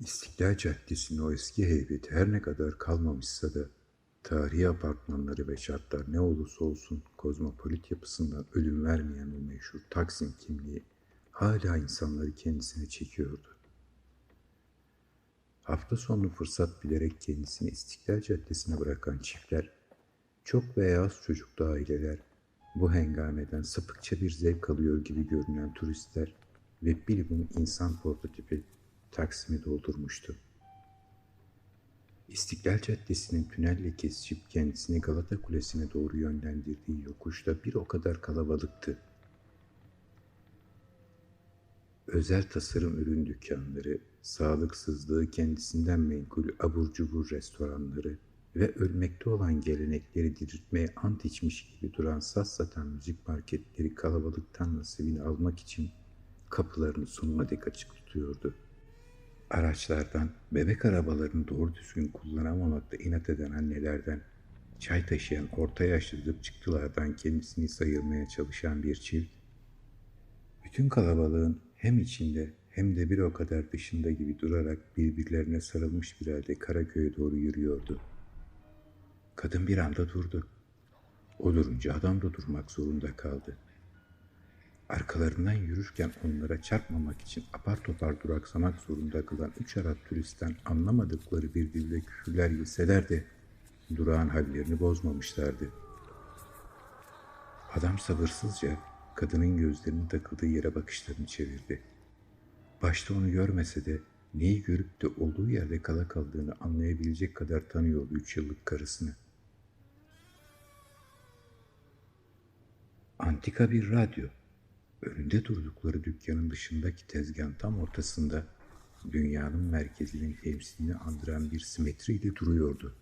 İstiklal Caddesi'nin o eski heybeti her ne kadar kalmamışsa da tarihi apartmanları ve şartlar ne olursa olsun kozmopolit yapısından ölüm vermeyen o meşhur Taksim kimliği hala insanları kendisine çekiyordu. Hafta sonu fırsat bilerek kendisini İstiklal Caddesi'ne bırakan çiftler, çok veya az çocuklu aileler, bu hengameden sapıkça bir zevk alıyor gibi görünen turistler ve bilibim insan prototipi Taksim'i doldurmuştu. İstiklal Caddesi'nin tünelle kesişip kendisini Galata Kulesi'ne doğru yönlendirdiği yokuşta bir o kadar kalabalıktı. Özel tasarım ürün dükkanları, sağlıksızlığı kendisinden menkul abur cubur restoranları ve ölmekte olan gelenekleri diriltmeye ant içmiş gibi duran saz satan müzik marketleri kalabalıktan nasibini almak için kapılarını sonuna dek açık tutuyordu. Araçlardan, bebek arabalarını doğru düzgün kullanamamakta inat eden annelerden, çay taşıyan orta yaşlı dıpçıktılardan kendisini sayırmaya çalışan bir çift, bütün kalabalığın hem içinde hem de bir o kadar dışında gibi durarak birbirlerine sarılmış bir halde Karaköy'e doğru yürüyordu. Kadın bir anda durdu. O durunca adam da durmak zorunda kaldı. Arkalarından yürürken onlara çarpmamak için apar topar duraksamak zorunda kılan üç Arap turistten anlamadıkları bir dilde küfürler yeseler de durağın hallerini bozmamışlardı. Adam sabırsızca kadının gözlerinin takıldığı yere bakışlarını çevirdi. Başta onu görmese de neyi görüp de olduğu yerde kala kaldığını anlayabilecek kadar tanıyordu üç yıllık karısını. Antika bir radyo. Önünde durdukları dükkanın dışındaki tezgahın tam ortasında dünyanın merkezinin temsilini andıran bir simetriyle duruyordu.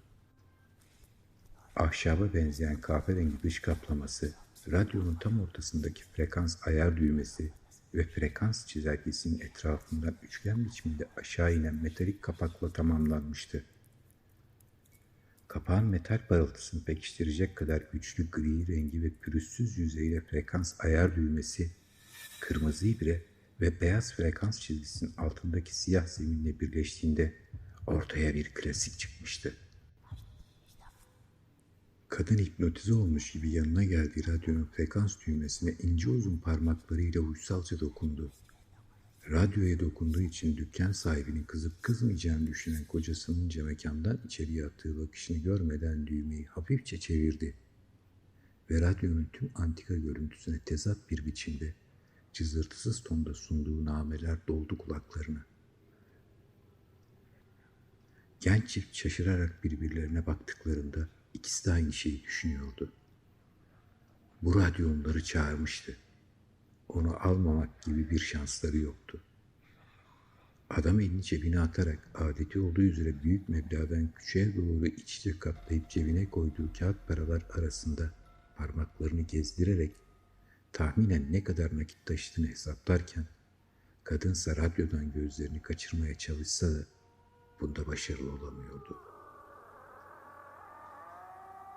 Ahşaba benzeyen kahverengi dış kaplaması, radyonun tam ortasındaki frekans ayar düğmesi ve frekans çizelgesinin etrafından üçgen biçiminde aşağı inen metalik kapakla tamamlanmıştı. Kapağın metal parıltısını pekiştirecek kadar güçlü gri rengi ve pürüzsüz yüzeyle frekans ayar düğmesi, kırmızı ibre ve beyaz frekans çizgisinin altındaki siyah zeminle birleştiğinde ortaya bir klasik çıkmıştı. Kadın hipnotize olmuş gibi yanına geldiği radyonun frekans düğmesine ince uzun parmaklarıyla uysalca dokundu. Radyoya dokunduğu için dükkan sahibinin kızıp kızmayacağını düşünen kocasının mekandan içeriye attığı bakışını görmeden düğmeyi hafifçe çevirdi. Ve radyonun tüm antika görüntüsüne tezat bir biçimde cızırtısız tonda sunduğu nameler doldu kulaklarına. Genç çift şaşırarak birbirlerine baktıklarında ikisi de aynı şeyi düşünüyordu. Bu radyo onları çağırmıştı. Onu almamak gibi bir şansları yoktu. Adam elini cebine atarak adeti olduğu üzere büyük meblağdan küçüğe doğru iç içe katlayıp cebine koyduğu kağıt paralar arasında parmaklarını gezdirerek tahminen ne kadar nakit taşıdığını hesaplarken kadınsa radyodan gözlerini kaçırmaya çalışsa da bunda başarılı olamıyordu.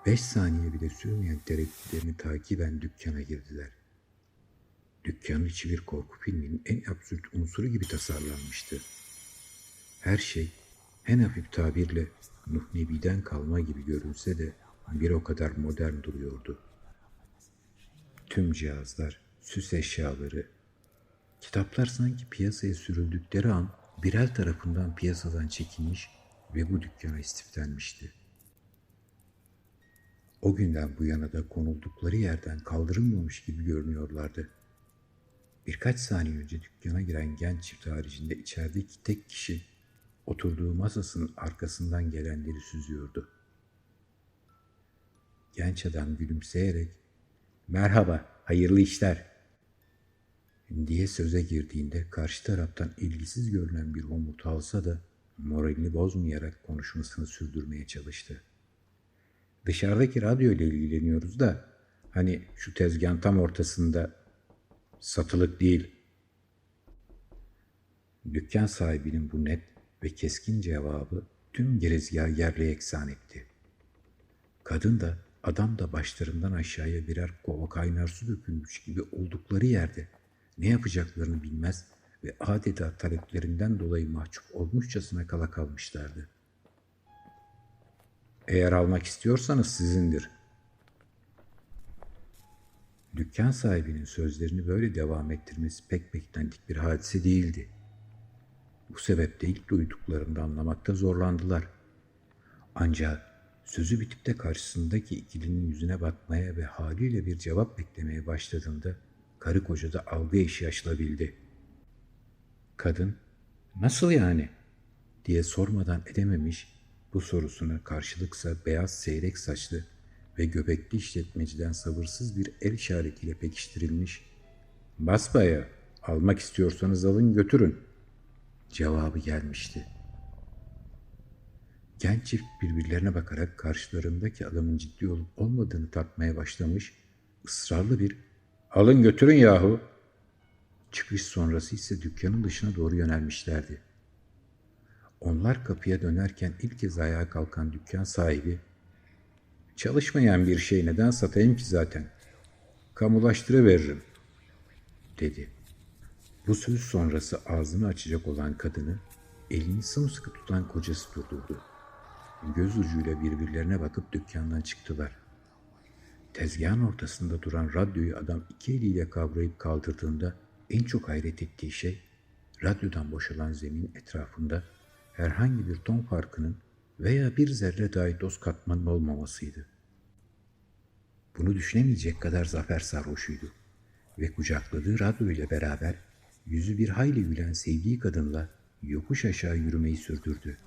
Beş saniye bile sürmeyen tereddütlerini takiben dükkana girdiler. Dükkanın içi bir korku filminin en absürt unsuru gibi tasarlanmıştı. Her şey en hafif tabirle Nuh Nebi'den kalma gibi görünse de bir o kadar modern duruyordu. Tüm cihazlar, süs eşyaları, kitaplar sanki piyasaya sürüldükleri an birer tarafından piyasadan çekilmiş ve bu dükkana istiflenmişti. O günden bu yana da konuldukları yerden kaldırılmamış gibi görünüyorlardı. Birkaç saniye önce dükkana giren genç çift haricinde içerideki tek kişi oturduğu masasının arkasından gelenleri süzüyordu. Genç adam gülümseyerek "Merhaba, hayırlı işler." diye söze girdiğinde karşı taraftan ilgisiz görünen bir homurtu alsa da moralini bozmayarak konuşmasını sürdürmeye çalıştı. Dışarıdaki radyo ile ilgileniyoruz da hani şu tezgahın tam ortasında satılık değil. Dükkan sahibinin bu net ve keskin cevabı tüm gerezgahı yerle eksan etti. Kadın da adam da başlarından aşağıya birer kova kaynar su dökülmüş gibi oldukları yerde ne yapacaklarını bilmez ve adeta taleplerinden dolayı mahcup olmuşçasına kala kalmışlardı. Eğer almak istiyorsanız sizindir. Dükkan sahibinin sözlerini böyle devam ettirmesi pek beklendik bir hadise değildi. Bu sebeple ilk duyduklarında anlamakta zorlandılar. Ancak sözü bitip de karşısındaki ikilinin yüzüne bakmaya ve haliyle bir cevap beklemeye başladığında karı koca da algı eşi aşılabildi. Kadın, nasıl yani? diye sormadan edememiş, bu sorusuna karşılıksa beyaz seyrek saçlı ve göbekli işletmeciden sabırsız bir el işaretiyle pekiştirilmiş, basbaya almak istiyorsanız alın götürün cevabı gelmişti. Genç çift birbirlerine bakarak karşılarındaki adamın ciddi olup olmadığını tartmaya başlamış, ısrarlı bir alın götürün yahu çıkış sonrası ise dükkanın dışına doğru yönelmişlerdi. Onlar kapıya dönerken ilk kez ayağa kalkan dükkan sahibi Çalışmayan bir şey neden satayım ki zaten? Kamulaştırıveririm, dedi. Bu söz sonrası ağzını açacak olan kadını elini sımsıkı tutan kocası durdurdu. Göz ucuyla birbirlerine bakıp dükkandan çıktılar. Tezgahın ortasında duran radyoyu adam iki eliyle kavrayıp kaldırdığında en çok hayret ettiği şey radyodan boşalan zemin etrafında herhangi bir ton farkının veya bir zerre dahi doz katmanın olmamasıydı. Bunu düşünemeyecek kadar zafer sarhoşuydu ve kucakladığı radyo ile beraber yüzü bir hayli gülen sevdiği kadınla yokuş aşağı yürümeyi sürdürdü.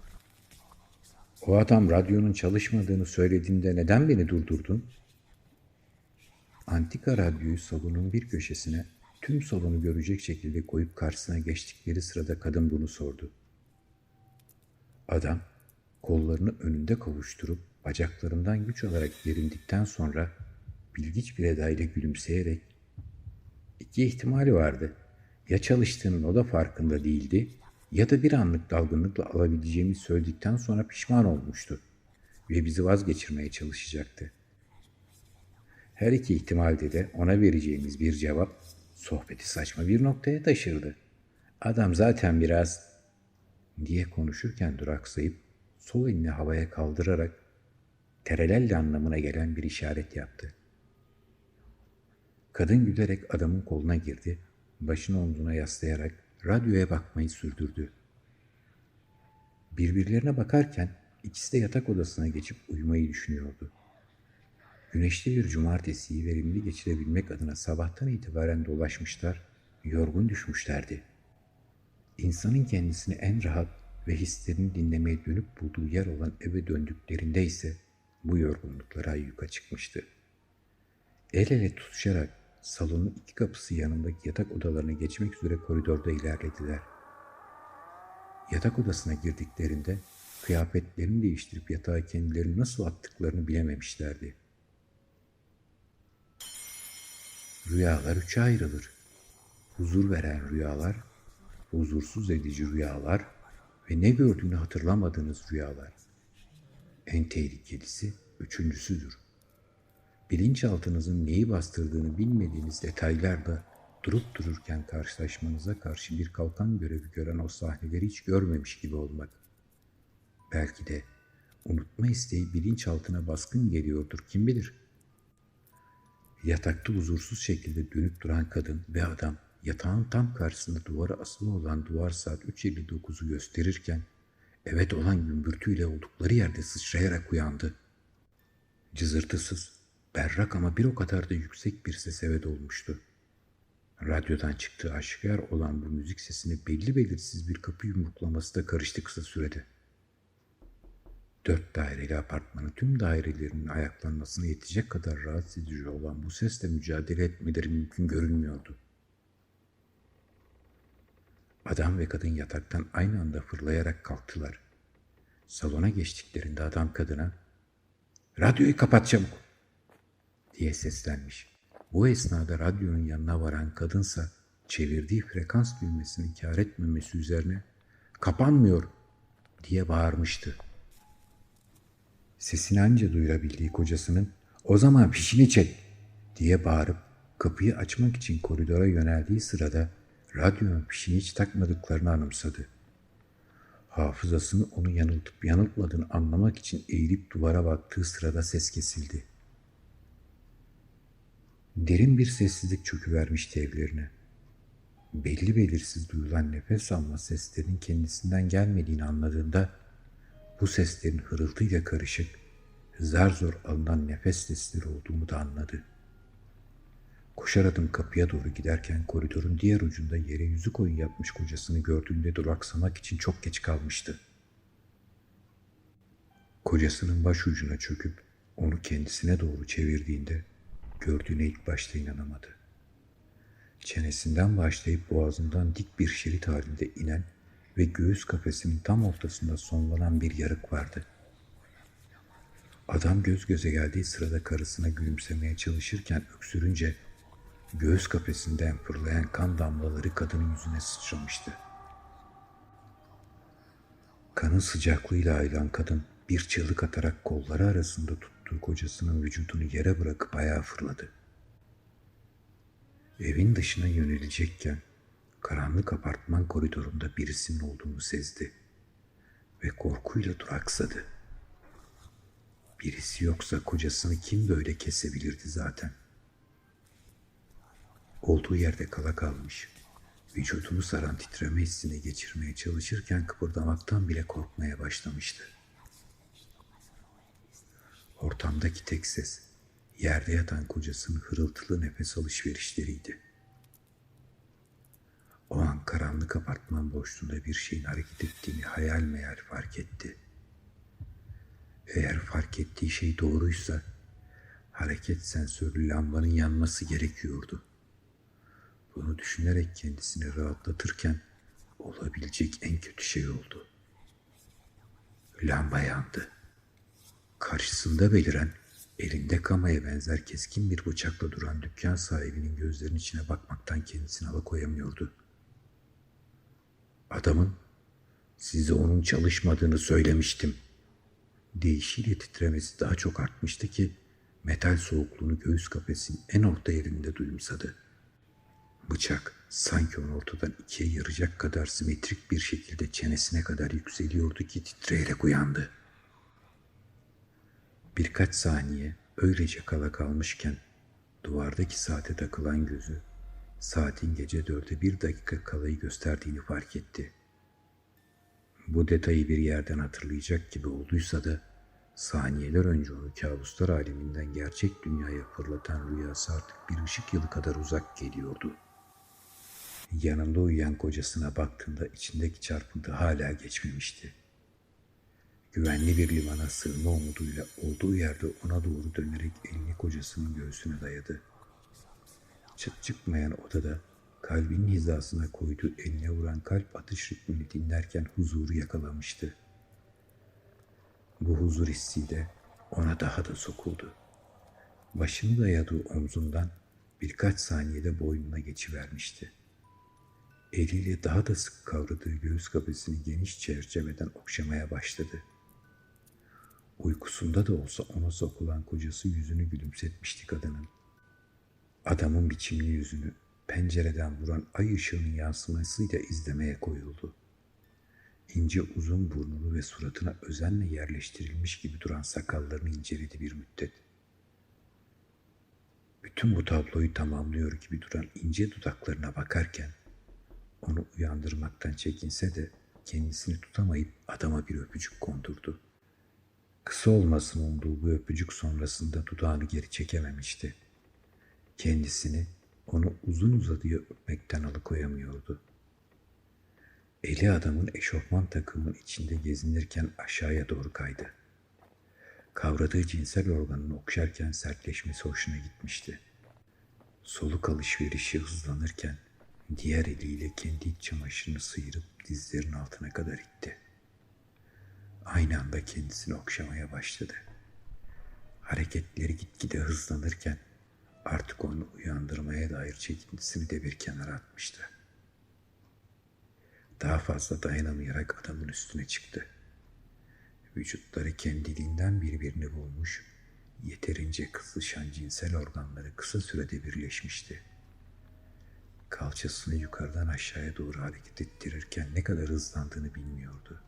O adam radyonun çalışmadığını söylediğinde neden beni durdurdun? Antika radyoyu salonun bir köşesine tüm salonu görecek şekilde koyup karşısına geçtikleri sırada kadın bunu sordu. Adam kollarını önünde kavuşturup bacaklarından güç alarak gerindikten sonra bilgiç bir edayla gülümseyerek iki ihtimali vardı. Ya çalıştığının o da farkında değildi ya da bir anlık dalgınlıkla alabileceğimi söyledikten sonra pişman olmuştu ve bizi vazgeçirmeye çalışacaktı. Her iki ihtimalde de ona vereceğimiz bir cevap sohbeti saçma bir noktaya taşırdı. Adam zaten biraz diye konuşurken duraksayıp sol elini havaya kaldırarak terelelle anlamına gelen bir işaret yaptı. Kadın gülerek adamın koluna girdi, başını omzuna yaslayarak radyoya bakmayı sürdürdü. Birbirlerine bakarken ikisi de yatak odasına geçip uyumayı düşünüyordu. Güneşli bir cumartesiyi verimli geçirebilmek adına sabahtan itibaren dolaşmışlar, yorgun düşmüşlerdi. İnsanın kendisini en rahat ve hislerini dinlemeye dönüp bulduğu yer olan eve döndüklerinde ise bu yorgunluklara ayyuka çıkmıştı. El ele tutuşarak salonun iki kapısı yanındaki yatak odalarına geçmek üzere koridorda ilerlediler. Yatak odasına girdiklerinde kıyafetlerini değiştirip yatağa kendilerini nasıl attıklarını bilememişlerdi. Rüyalar üçe ayrılır. Huzur veren rüyalar, huzursuz edici rüyalar ve ne gördüğünü hatırlamadığınız rüyalar. En tehlikelisi üçüncüsüdür. Bilinçaltınızın neyi bastırdığını bilmediğiniz detaylarda durup dururken karşılaşmanıza karşı bir kalkan görevi gören o sahneleri hiç görmemiş gibi olmak. Belki de unutma isteği bilinçaltına baskın geliyordur kim bilir. Yatakta huzursuz şekilde dönüp duran kadın ve adam yatağın tam karşısında duvara asılı olan duvar saat 3.59'u gösterirken evet olan gümbürtüyle oldukları yerde sıçrayarak uyandı. Cızırtısız, berrak ama bir o kadar da yüksek bir ses eve dolmuştu. Radyodan çıktığı aşikar olan bu müzik sesini belli belirsiz bir kapı yumruklaması da karıştı kısa sürede. Dört daireli apartmanı tüm dairelerinin ayaklanmasına yetecek kadar rahatsız edici olan bu sesle mücadele etmeleri mümkün görünmüyordu. Adam ve kadın yataktan aynı anda fırlayarak kalktılar. Salona geçtiklerinde adam kadına ''Radyoyu kapat çabuk!'' Diye seslenmiş. Bu esnada radyonun yanına varan kadınsa çevirdiği frekans düğmesini kar etmemesi üzerine ''Kapanmıyor!'' diye bağırmıştı. Sesini anca duyurabildiği kocasının ''O zaman fişini çek!'' diye bağırıp kapıyı açmak için koridora yöneldiği sırada radyonun fişini hiç takmadıklarını anımsadı. Hafızasını onu yanıltıp yanıltmadığını anlamak için eğilip duvara baktığı sırada ses kesildi. Derin bir sessizlik çöküvermişti evlerine. Belli belirsiz duyulan nefes alma seslerinin kendisinden gelmediğini anladığında bu seslerin hırıltıyla karışık, zar zor alınan nefes sesleri olduğunu da anladı. Koşar adım kapıya doğru giderken koridorun diğer ucunda yere yüzü koyun yapmış kocasını gördüğünde duraksamak için çok geç kalmıştı. Kocasının baş ucuna çöküp onu kendisine doğru çevirdiğinde gördüğüne ilk başta inanamadı. Çenesinden başlayıp boğazından dik bir şerit halinde inen ve göğüs kafesinin tam ortasında sonlanan bir yarık vardı. Adam göz göze geldiği sırada karısına gülümsemeye çalışırken öksürünce göğüs kafesinden fırlayan kan damlaları kadının yüzüne sıçramıştı. Kanın sıcaklığıyla ayılan kadın bir çığlık atarak kolları arasında tuttuğu kocasının vücudunu yere bırakıp ayağa fırladı. Evin dışına yönelecekken karanlık apartman koridorunda birisinin olduğunu sezdi ve korkuyla duraksadı. Birisi yoksa kocasını kim böyle kesebilirdi zaten? Olduğu yerde kala kalmış, vücudunu saran titreme hissini geçirmeye çalışırken kıpırdamaktan bile korkmaya başlamıştı. Ortamdaki tek ses, yerde yatan kocasının hırıltılı nefes alışverişleriydi. O an karanlık apartman boşluğunda bir şeyin hareket ettiğini hayal meyal fark etti. Eğer fark ettiği şey doğruysa hareket sensörlü lambanın yanması gerekiyordu. Bunu düşünerek kendisini rahatlatırken olabilecek en kötü şey oldu. Lamba yandı. Karşısında beliren, elinde kamaya benzer keskin bir bıçakla duran dükkan sahibinin gözlerinin içine bakmaktan kendisini alıkoyamıyordu. Adamın, size onun çalışmadığını söylemiştim. Değişiyle titremesi daha çok artmıştı ki, metal soğukluğunu göğüs kafesinin en orta yerinde duyumsadı. Bıçak sanki onu ortadan ikiye yaracak kadar simetrik bir şekilde çenesine kadar yükseliyordu ki titreyerek uyandı. Birkaç saniye öylece kala kalmışken duvardaki saate takılan gözü saatin gece dörde bir dakika kalayı gösterdiğini fark etti. Bu detayı bir yerden hatırlayacak gibi olduysa da saniyeler önce onu kabuslar aleminden gerçek dünyaya fırlatan rüyası artık bir ışık yılı kadar uzak geliyordu. Yanında uyuyan kocasına baktığında içindeki çarpıntı hala geçmemişti. Güvenli bir limana sığınma umuduyla olduğu yerde ona doğru dönerek elini kocasının göğsüne dayadı. Çıt çıkmayan odada kalbinin hizasına koyduğu eline vuran kalp atış ritmini dinlerken huzuru yakalamıştı. Bu huzur hissi de ona daha da sokuldu. Başını dayadığı omzundan birkaç saniyede boynuna geçivermişti. Eliyle daha da sık kavradığı göğüs kafesini geniş çerçeveden okşamaya başladı. Uykusunda da olsa ona sokulan kocası yüzünü gülümsetmişti kadının. Adamın biçimli yüzünü pencereden vuran ay ışığının yansımasıyla izlemeye koyuldu. İnce uzun burnunu ve suratına özenle yerleştirilmiş gibi duran sakallarını inceledi bir müddet. Bütün bu tabloyu tamamlıyor gibi duran ince dudaklarına bakarken onu uyandırmaktan çekinse de kendisini tutamayıp adama bir öpücük kondurdu. Kısa olmasın umduğu bu öpücük sonrasında dudağını geri çekememişti. Kendisini onu uzun uzadıya öpmekten alıkoyamıyordu. Eli adamın eşofman takımın içinde gezinirken aşağıya doğru kaydı. Kavradığı cinsel organını okşarken sertleşmesi hoşuna gitmişti. Soluk alışverişi hızlanırken diğer eliyle kendi iç çamaşırını sıyırıp dizlerin altına kadar itti. Aynı anda kendisini okşamaya başladı. Hareketleri gitgide hızlanırken artık onu uyandırmaya dair çekintisini de bir kenara atmıştı. Daha fazla dayanamayarak adamın üstüne çıktı. Vücutları kendiliğinden birbirini bulmuş, yeterince kızışan cinsel organları kısa sürede birleşmişti. Kalçasını yukarıdan aşağıya doğru hareket ettirirken ne kadar hızlandığını bilmiyordu.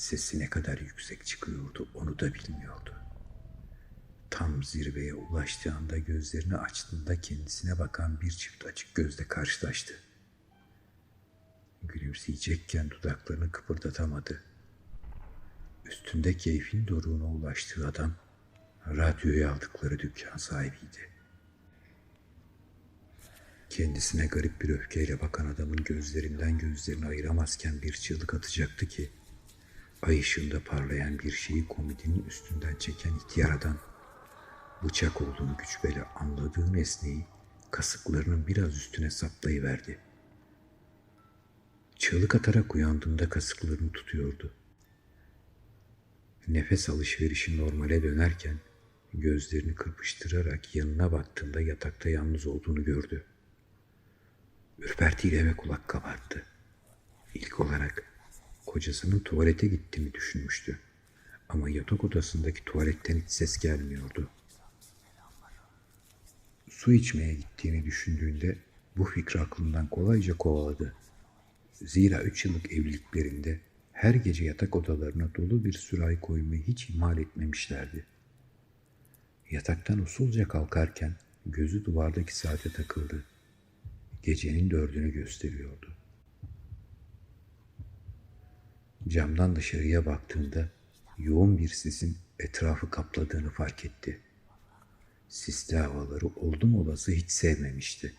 Sesi ne kadar yüksek çıkıyordu onu da bilmiyordu. Tam zirveye ulaştığı anda gözlerini açtığında kendisine bakan bir çift açık gözle karşılaştı. Gülümseyecekken dudaklarını kıpırdatamadı. Üstünde keyfin doruğuna ulaştığı adam radyoyu aldıkları dükkan sahibiydi. Kendisine garip bir öfkeyle bakan adamın gözlerinden gözlerini ayıramazken bir çığlık atacaktı ki ay ışığında parlayan bir şeyi komodinin üstünden çeken ihtiyar adam bıçak olduğunu güçbele anladığı nesneyi kasıklarının biraz üstüne saplayıverdi. Çığlık atarak uyandığında kasıklarını tutuyordu. Nefes alışverişi normale dönerken gözlerini kırpıştırarak yanına baktığında yatakta yalnız olduğunu gördü. Ürpertiyle ve kulak kabarttı. İlk olarak kocasının tuvalete gittiğini düşünmüştü. Ama yatak odasındaki tuvaletten hiç ses gelmiyordu. Su içmeye gittiğini düşündüğünde bu fikri aklından kolayca kovaladı. Zira üç yıllık evliliklerinde her gece yatak odalarına dolu bir sürahi koymayı hiç ihmal etmemişlerdi. Yataktan usulca kalkarken gözü duvardaki saate takıldı. Gecenin dördünü gösteriyordu. Camdan dışarıya baktığında yoğun bir sisin etrafı kapladığını fark etti. Sisli havaları oldum olası hiç sevmemişti.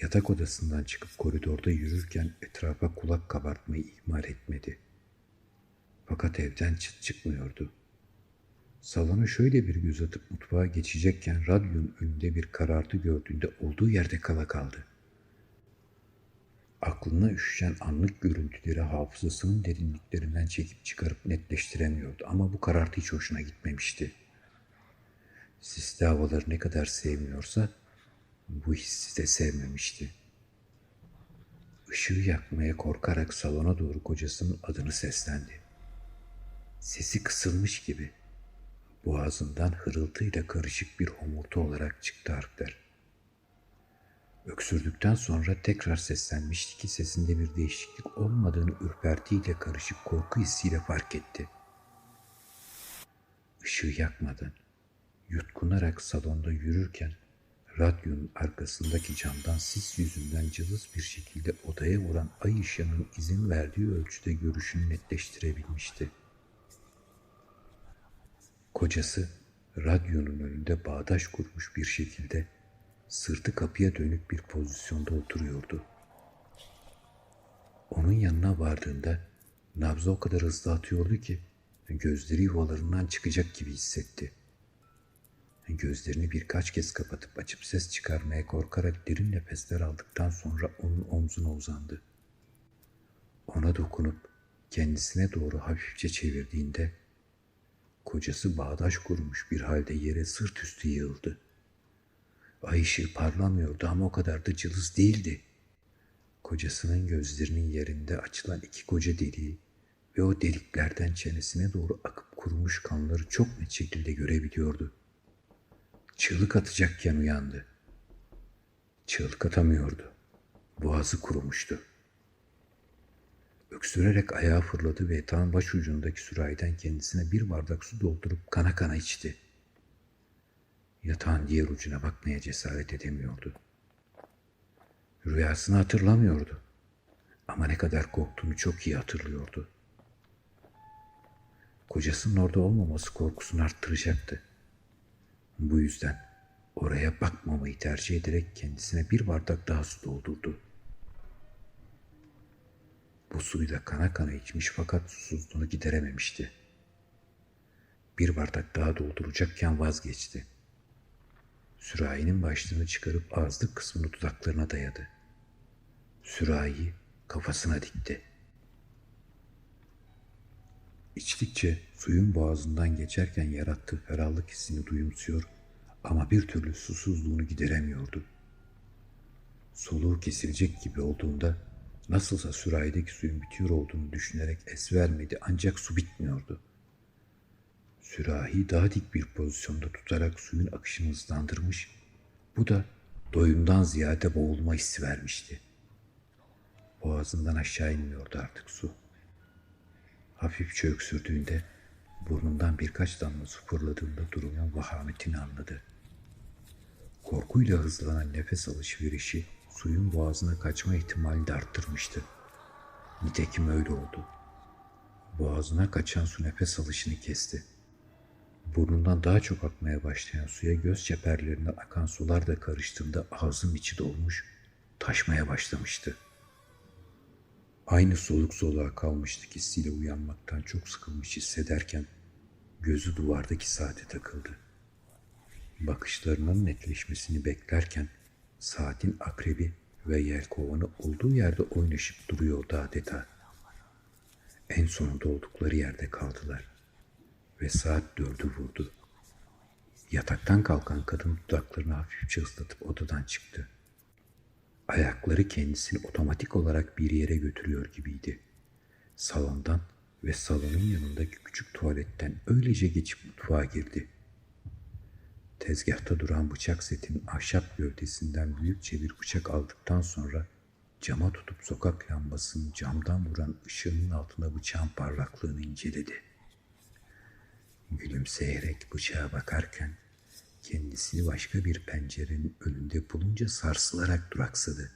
Yatak odasından çıkıp koridorda yürürken etrafa kulak kabartmayı ihmal etmedi. Fakat evden çıt çıkmıyordu. Salona şöyle bir göz atıp mutfağa geçecekken radyonun önünde bir karartı gördüğünde olduğu yerde kala kaldı. Aklına üşüşen anlık görüntüleri hafızasının derinliklerinden çekip çıkarıp netleştiremiyordu ama bu karartı hiç hoşuna gitmemişti. Sisli havaları ne kadar sevmiyorsa bu hissi de sevmemişti. Işığı yakmaya korkarak salona doğru kocasının adını seslendi. Sesi kısılmış gibi boğazından hırıltıyla karışık bir homurtu olarak çıktı harfler. Öksürdükten sonra tekrar seslenmişti ki sesinde bir değişiklik olmadığını ürpertiyle karışık korku hissiyle fark etti. Işığı yakmadan, yutkunarak salonda yürürken radyonun arkasındaki camdan sis yüzünden cılız bir şekilde odaya vuran ay ışığının izin verdiği ölçüde görüşünü netleştirebilmişti. Kocası radyonun önünde bağdaş kurmuş bir şekilde sırtı kapıya dönük bir pozisyonda oturuyordu. Onun yanına vardığında nabzı o kadar hızlı atıyordu ki gözleri yuvalarından çıkacak gibi hissetti. Gözlerini birkaç kez kapatıp açıp ses çıkarmaya korkarak derin nefesler aldıktan sonra onun omzuna uzandı. Ona dokunup kendisine doğru hafifçe çevirdiğinde kocası bağdaş kurmuş bir halde yere sırt üstü yığıldı. Ay ışığı parlamıyordu ama o kadar da cılız değildi. Kocasının gözlerinin yerinde açılan iki koca deliği ve o deliklerden çenesine doğru akıp kurumuş kanları çok net şekilde görebiliyordu. Çığlık atacakken uyandı. Çığlık atamıyordu. Boğazı kurumuştu. Öksürerek ayağa fırladı ve yatağın baş ucundaki sürahiden kendisine bir bardak su doldurup kana kana içti. Yatağın diğer ucuna bakmaya cesaret edemiyordu. Rüyasını hatırlamıyordu. Ama ne kadar korktuğunu çok iyi hatırlıyordu. Kocasının orada olmaması korkusunu arttıracaktı. Bu yüzden oraya bakmamayı tercih ederek kendisine bir bardak daha su doldurdu. Bu suyu da kana kana içmiş fakat susuzluğunu giderememişti. Bir bardak daha dolduracakken vazgeçti. Sürahinin başlığını çıkarıp ağızlık kısmını dudaklarına dayadı. Sürahiyi kafasına dikti. İçtikçe suyun boğazından geçerken yarattığı ferahlık hissini duyumsuyor ama bir türlü susuzluğunu gideremiyordu. Soluğu kesilecek gibi olduğunda nasılsa sürahideki suyun bitiyor olduğunu düşünerek es vermedi ancak su bitmiyordu. Sürahi daha dik bir pozisyonda tutarak suyun akışını hızlandırmış, Bu da doyumdan ziyade boğulma hissi vermişti. Boğazından aşağı inmiyordu artık su. Hafifçe öksürdüğünde burnundan birkaç damla su fırladığında durumun vahametini anladı. Korkuyla hızlanan nefes alışverişi suyun boğazına kaçma ihtimalini de arttırmıştı. Nitekim öyle oldu. Boğazına kaçan su nefes alışını kesti. Burnundan daha çok akmaya başlayan suya göz çeperlerinden akan sular da karıştığında ağzın içi dolmuş, taşmaya başlamıştı. Aynı soluk soluğa kalmıştık hissiyle uyanmaktan çok sıkılmış hissederken gözü duvardaki saate takıldı. Bakışlarının netleşmesini beklerken saatin akrebi ve yelkovanı olduğu yerde oynaşıp duruyordu adeta. En sonunda oldukları yerde kaldılar ve saat dördü vurdu. Yataktan kalkan kadın dudaklarını hafifçe ıslatıp odadan çıktı. Ayakları kendisini otomatik olarak bir yere götürüyor gibiydi. Salondan ve salonun yanındaki küçük tuvaletten öylece geçip mutfağa girdi. Tezgahta duran bıçak setinin ahşap gövdesinden büyükçe bir bıçak aldıktan sonra cama tutup sokak lambasının camdan vuran ışığının altında bıçağın parlaklığını inceledi. Gülümseyerek bıçağa bakarken kendisini başka bir pencerenin önünde bulunca sarsılarak duraksadı.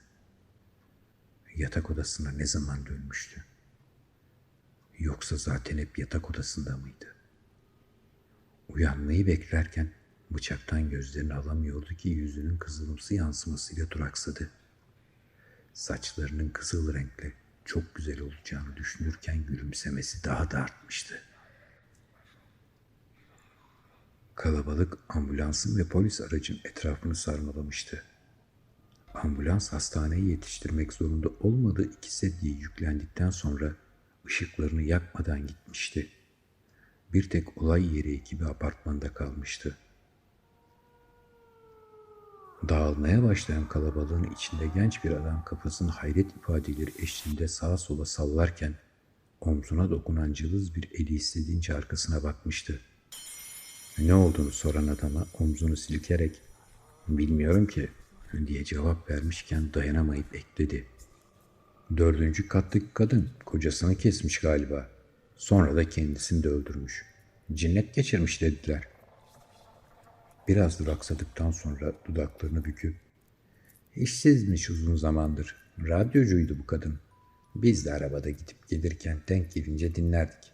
Yatak odasına ne zaman dönmüştü? Yoksa zaten hep yatak odasında mıydı? Uyanmayı beklerken bıçaktan gözlerini alamıyordu ki yüzünün kızılımsı yansımasıyla duraksadı. Saçlarının kızıl renkle çok güzel olacağını düşünürken gülümsemesi daha da artmıştı. Kalabalık ambulansın ve polis aracın etrafını sarmalamıştı. Ambulans hastaneyi yetiştirmek zorunda olmadığı iki sedye yüklendikten sonra ışıklarını yakmadan gitmişti. Bir tek olay yeri ekibi apartmanda kalmıştı. Dağılmaya başlayan kalabalığın içinde genç bir adam kafasını hayret ifadeleri eşliğinde sağa sola sallarken omzuna dokunan cılız bir eli istediğince arkasına bakmıştı. Ne olduğunu soran adama omzunu silkerek bilmiyorum ki diye cevap vermişken dayanamayıp ekledi. Dördüncü kattaki kadın kocasını kesmiş galiba. Sonra da kendisini de öldürmüş. Cinnet geçirmiş dediler. Biraz duraksadıktan sonra dudaklarını büküp İşsizmiş uzun zamandır. Radyocuydu bu kadın. Biz de arabada gidip gelirken denk gelince dinlerdik.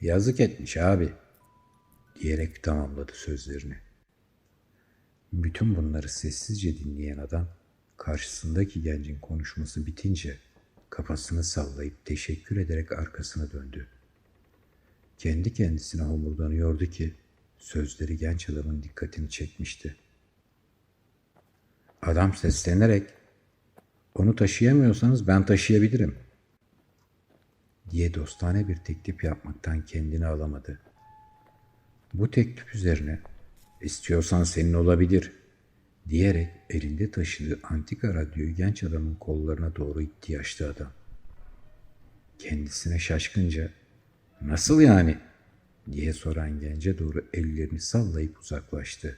Yazık etmiş abi.'' Diyerek tamamladı sözlerini. Bütün bunları sessizce dinleyen adam karşısındaki gencin konuşması bitince kafasını sallayıp teşekkür ederek arkasına döndü. Kendi kendisine homurdanıyordu ki sözleri genç adamın dikkatini çekmişti. Adam seslenerek onu taşıyamıyorsanız ben taşıyabilirim diye dostane bir teklif yapmaktan kendini alamadı. Bu teklif üzerine istiyorsan senin olabilir diyerek elinde taşıdığı antika radyoyu genç adamın kollarına doğru itti yaşlı adam. Kendisine şaşkınca nasıl yani diye soran gence doğru ellerini sallayıp uzaklaştı.